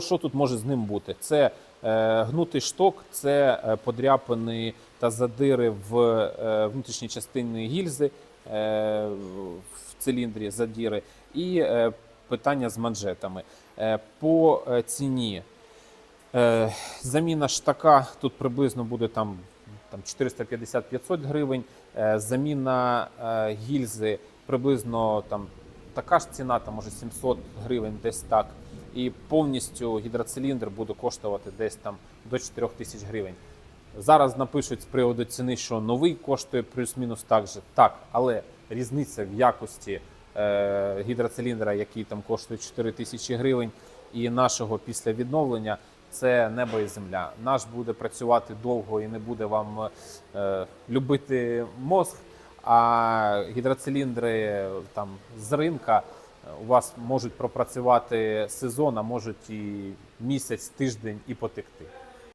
Що тут може з ним бути? Це е, гнутий шток, це е, подряпини та задири в е, внутрішній частині гільзи е, в циліндрі задіри, і е, питання з манжетами. Е, по е, ціні е, заміна штака тут приблизно буде там, там 450-500 гривень. Е, заміна гільзи приблизно там така ж ціна, там може 700 гривень, десь так. І повністю гідроциліндр буде коштувати десь там до 4 тисяч гривень. Зараз напишуть з приводу ціни, що новий коштує плюс-мінус так же. Так, але різниця в якості е, гідроциліндра, який там коштує 4 тисячі гривень, і нашого після відновлення це небо і земля. Наш буде працювати довго і не буде вам е, любити мозг. А гідроциліндри там з ринка у вас можуть пропрацювати сезон, а можуть і місяць, тиждень і потекти.